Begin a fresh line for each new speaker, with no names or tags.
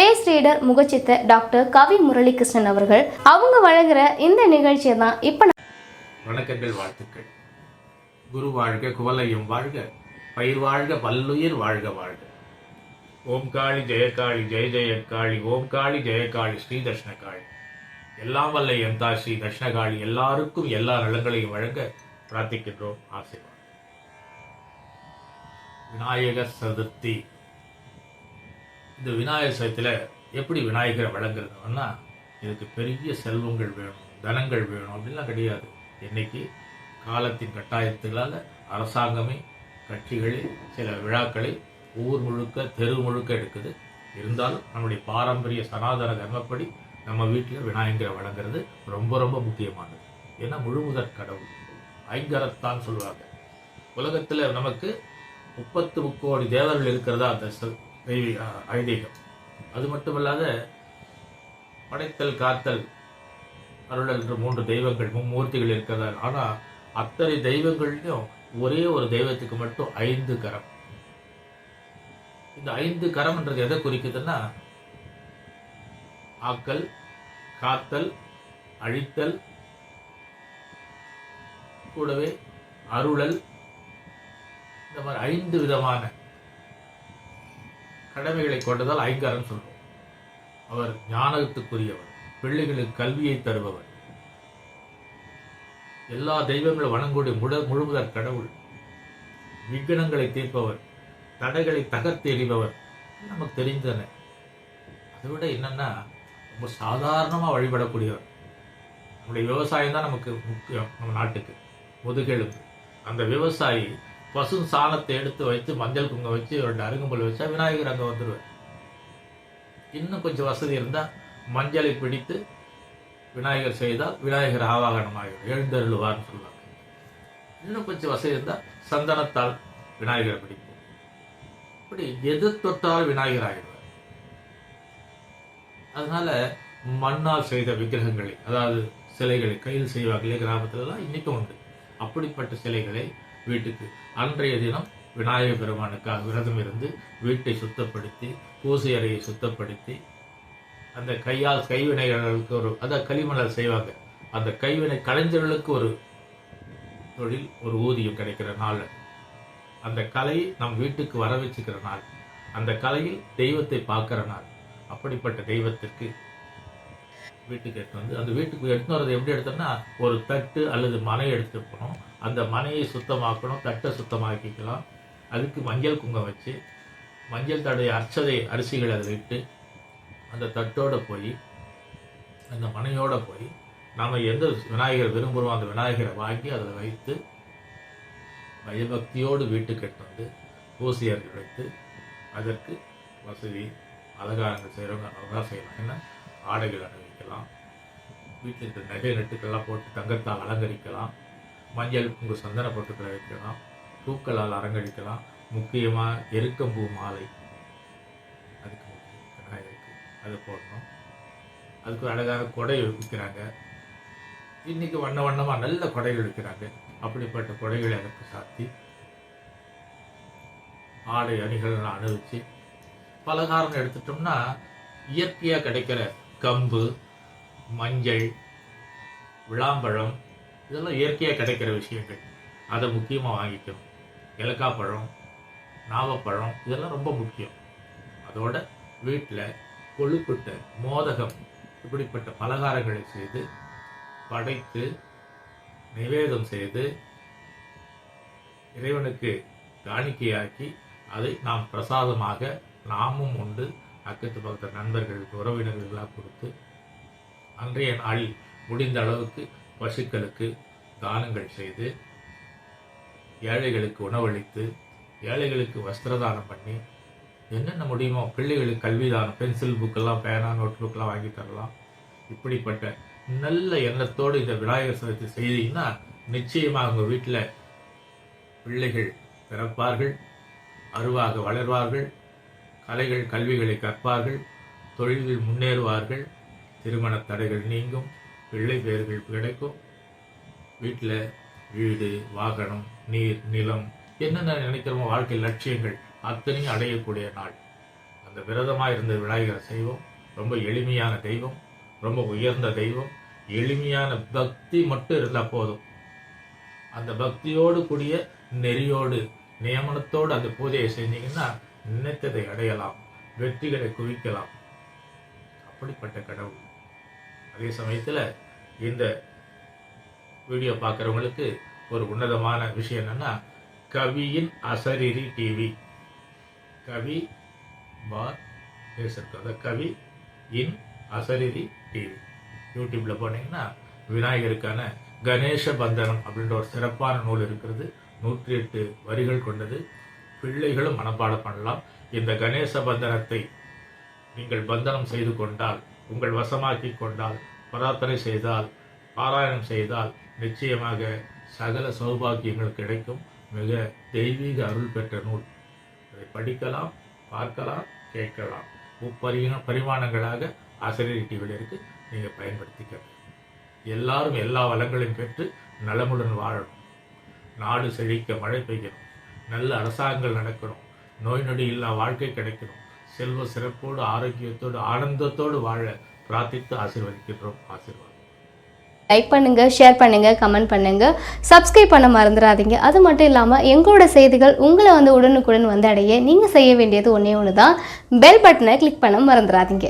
Face reader முகச்சித்த doctor Kavi Muralikrishnan அவர்கள் அவங்க வழங்குற இந்த நிகழ்ச்சியை தான் இப்போ
வணக்கங்கள் வாழ்த்துக்கள். குரு வாழ்க குவலையும் வாழ்க பயிர் வாழ்க வல்லுயிர் வாழ்க வாழ்க. ஓம் காளி ஜெயகாளி ஜெய ஜெயக்காளி ஓம் காளி ஜெயகாளி ஸ்ரீ தட்சிணகாளி எல்லாம் வல்ல எந்தா ஸ்ரீ தர்ஷனகாளி எல்லாருக்கும் எல்லா நலங்களையும் வழங்க பிரார்த்திக்கின்றோம். ஆசீர்வாதம். விநாயகர் சதுர்த்தி இந்த விநாயகர் சதுர்த்தியில் எப்படி விநாயகரை வழங்குறதுன்னா இதுக்கு பெரிய செல்வங்கள் வேணும் தனங்கள் வேணும் அப்படின்லாம் கிடையாது. இன்னைக்கு காலத்தின் கட்டாயத்துகளால் அரசாங்கமே கட்சிகளே சில விழாக்களை ஊர் முழுக்க தெரு முழுக்க எடுக்குது. இருந்தாலும் நம்முடைய பாரம்பரிய சனாதன தர்மப்படி நம்ம வீட்டில் விநாயகரை வழங்குறது ரொம்ப ரொம்ப முக்கியமானது. ஏன்னா முழுமுதற் கடவுள். ஐங்கரத்தான் சொல்லுவாங்க. உலகத்தில் நமக்கு முப்பத்து முக்கோடி தேவர்கள் இருக்கிறதா அந்த தெய்வீக uh, ஐதீகம். அது மட்டுமல்லாத படைத்தல் காத்தல் அருள் என்ற மூன்று தெய்வங்கள் மும்மூர்த்திகள் இருக்கிறதால். ஆனால் அத்தனை தெய்வங்கள்லையும் ஒரே ஒரு தெய்வத்துக்கு மட்டும் ஐந்து கரம். இந்த ஐந்து கரம்ன்றது எதை குறிக்குதுன்னா ஆக்கல் காத்தல் அழித்தல் கூடவே அருளல் இந்த மாதிரி ஐந்து விதமான கடமைகளை கொண்டதால் ஐங்காரன் சொல்லும் அவர் ஞானத்துக்குரியவர் பிள்ளைகளுக்கு கல்வியை தருபவர். எல்லா தெய்வங்களும் வணங்கக்கூடிய முழு முழுமுதற் கடவுள். விக்னங்களை தீர்ப்பவர் தடைகளை தகர்த்து எறிபவர். நமக்கு தெரிந்தன. அதை விட என்னன்னா ரொம்ப சாதாரணமாக வழிபடக்கூடியவர். நம்முடைய விவசாயம் தான் நமக்கு முக்கியம் நம்ம நாட்டுக்கு. முதுகெலும்பு. அந்த விவசாயி பசு சாணத்தை எடுத்து வைத்து மஞ்சள் குங்கம் வச்சு ரெண்டு அருகம்புல் வச்சா விநாயகர் அங்கே வந்துடுவார் இன்னும் கொஞ்சம் வசதி இருந்தால் மஞ்சளை பிடித்து விநாயகர் செய்தால் விநாயகர் ஆவாகனமாகிடும் எழுந்தருள்வார்னு சொல்லுவாங்க. இன்னும் கொஞ்சம் வசதி இருந்தால் சந்தனத்தால் விநாயகரை பிடிப்போம். இப்படி எது தொட்டால் விநாயகர் ஆகிடுவார் அதனால மண்ணால் செய்த விக்கிரகங்களை அதாவது சிலைகளை கையில் செய்வாங்களே கிராமத்துலலாம் இன்றைக்கும் உண்டு. அப்படிப்பட்ட சிலைகளை வீட்டுக்கு. அன்றைய தினம் விநாயகர் பெருமானுக்காக விரதம் இருந்து வீட்டை சுத்தப்படுத்தி பூசை அறையை சுத்தப்படுத்தி அந்த கையால் கைவினைகளுக்கு ஒரு அதான் களிமணல் செய்வாங்க. அந்த கைவினை கலைஞர்களுக்கு ஒரு தொழில் ஒரு ஊதியம் கிடைக்கிற நாள் அந்த கலையை நம் வீட்டுக்கு வர வச்சுக்கிற நாள். அந்த கலையில் தெய்வத்தை பார்க்குற நாள். அப்படிப்பட்ட தெய்வத்திற்கு வீட்டுக்கு எடுத்து வந்து அந்த வீட்டுக்கு எடுத்து வரது எப்படி எடுத்தோம்னா ஒரு தட்டு அல்லது மனை எடுத்துட்டு போகணும் அந்த மனையை சுத்தமாக்கணும் தட்டை சுத்தமாக்கிக்கலாம். அதுக்கு மஞ்சள் குங்கம் வச்சு மஞ்சள் தடைய அர்ச்சதை அரிசிகளை அதில் இட்டு அந்த தட்டோட போய் அந்த மனையோடு போய் நாம் எந்த விநாயகர் விரும்புகிறோம் அந்த விநாயகரை வாங்கி அதில் வைத்து பயபக்தியோடு வீட்டுக்கு எடுத்து வந்து பூசியர்கள் வைத்து அதற்கு வசதி அலங்காரங்கள் செய்கிறவங்க அழகாக செய்யலாம். என்ன? ஆடைகள் அணிவிக்கலாம். வீட்டில் இருக்கிற நகை நட்டுக்கள்லாம் போட்டு தங்கத்தால் அலங்கரிக்கலாம். மஞ்சள் உங்கள் சந்தன பொட்டுக்களை வைக்கலாம். பூக்களால் அலங்கரிக்கலாம். முக்கியமாக எருக்கம்பூ மாலை. அதுக்கு விநாயகருக்கு அது போடணும். அதுக்கு ஒரு அழகான கொடை விற்கிறாங்க. இன்னைக்கு வண்ண வண்ணமாக நல்ல கொடைகள் விற்கிறாங்க. அப்படிப்பட்ட கொடைகளை அதற்கு சாத்தி ஆடை அணிகள்லாம் அணிவிச்சு பலகாரம் எடுத்துட்டோம்னா இயற்கையாக கிடைக்கிற கம்பு மஞ்சள் விளாம்பழம் இதெல்லாம் இயற்கையாக கிடைக்கிற விஷயங்கள். அதை முக்கியமாக வாங்கிக்கணும். ஏலக்காய் பழம் நாவப்பழம் இதெல்லாம் ரொம்ப முக்கியம். அதோட வீட்டில் கொழுக்கட்டை மோதகம் இப்படிப்பட்ட பலகாரங்களை செய்து படைத்து நிவேதம் செய்து இறைவனுக்கு காணிக்கையாக்கி அதை நாம் பிரசாதமாக நாமும் உண்டு அக்கத்து பக்கத்து நண்பர்களுக்கு உறவினர்களுக்கெல்லாம் கொடுத்து அன்றைய நாளில் முடிந்த அளவுக்கு பசுக்களுக்கு தானங்கள் செய்து ஏழைகளுக்கு உணவளித்து ஏழைகளுக்கு வஸ்திரதானம் பண்ணி என்னென்ன முடியுமோ பிள்ளைகளுக்கு கல்விதானம் பென்சில் புக்கெல்லாம் பேனா நோட் புக்கெல்லாம் வாங்கி தரலாம். இப்படிப்பட்ட நல்ல எண்ணத்தோடு இந்த விநாயகர் சதுர்த்தி செய்தீங்கன்னா நிச்சயமாக உங்கள் வீட்டில் பிள்ளைகள் பிறப்பார்கள் அருவாக வளர்வார்கள். கலைகள் கல்விகளை கற்பார்கள் தொழிலில் முன்னேறுவார்கள் திருமண தடைகள் நீங்கும் பிள்ளை பேர்கள் கிடைக்கும் வீட்டில் வீடு வாகனம் நீர் நிலம் என்னென்ன நினைக்கிறோமோ வாழ்க்கை லட்சியங்கள் அத்தனையும் அடையக்கூடிய நாள். அந்த விரதமாக இருந்த விநாயகரை செய்வோம். ரொம்ப எளிமையான தெய்வம் ரொம்ப உயர்ந்த தெய்வம் எளிமையான பக்தி மட்டும் இருந்தால் போதும். அந்த பக்தியோடு கூடிய நெறியோடு நியமனத்தோடு அந்த பூஜையை செஞ்சீங்கன்னா நினைத்ததை அடையலாம் வெற்றிகளை குவிக்கலாம். அப்படிப்பட்ட கடவுள். அதே சமயத்தில் இந்த வீடியோ பார்க்குறவங்களுக்கு ஒரு உன்னதமான விஷயம் என்னன்னா கவியின் அசரிரி டிவி கவி பார் பேசுறது அந்த கவி இன் அசரிரி டிவி யூடியூப்ல போனீங்கன்னா விநாயகருக்கான கணேச பந்தனம் அப்படின்ற ஒரு சிறப்பான நூல் இருக்கிறது. நூற்றி எட்டு வரிகள் கொண்டது. பிள்ளைகளும் மனப்பாடம் பண்ணலாம். இந்த கணேச பந்தனத்தை நீங்கள் பந்தனம் செய்து கொண்டால் உங்கள் வசமாக்கி கொண்டால் பிரார்த்தனை செய்தால் பாராயணம் செய்தால் நிச்சயமாக சகல சௌபாக்கியங்கள் கிடைக்கும். மிக தெய்வீக அருள் பெற்ற நூல். அதை படிக்கலாம் பார்க்கலாம் கேட்கலாம். முப்பரிண பரிமாணங்களாக ஆசிரியர் டிவியில் இருக்கு. நீங்கள் பயன்படுத்திக்க எல்லாரும் எல்லா வளங்களையும் பெற்று நலமுடன் வாழணும். நாடு செழிக்க மழை பெய்யணும். நல்ல அரசாங்கங்கள் நடக்கணும். நோய் நொடி இல்லா வாழ்க்கை கிடைக்கணும். செல்வ சிறப்போடு ஆரோக்கியத்தோடு ஆனந்தத்தோடு வாழ பிரார்த்தித்து ஆசீர்வதிக்கின்றோம். ஆசீர்வாதம்.
லைக் பண்ணுங்கள் ஷேர் பண்ணுங்கள் கமெண்ட் பண்ணுங்கள் சப்ஸ்கிரைப் பண்ண மறந்துடாதீங்க. அது மட்டும் இல்லாமல் எங்களோட செய்திகள் உங்களை வந்து உடனுக்குடன் வந்து அடைய நீங்கள் செய்ய வேண்டியது ஒன்றே ஒன்று தான் பெல் பட்டனை கிளிக் பண்ண மறந்துடாதீங்க.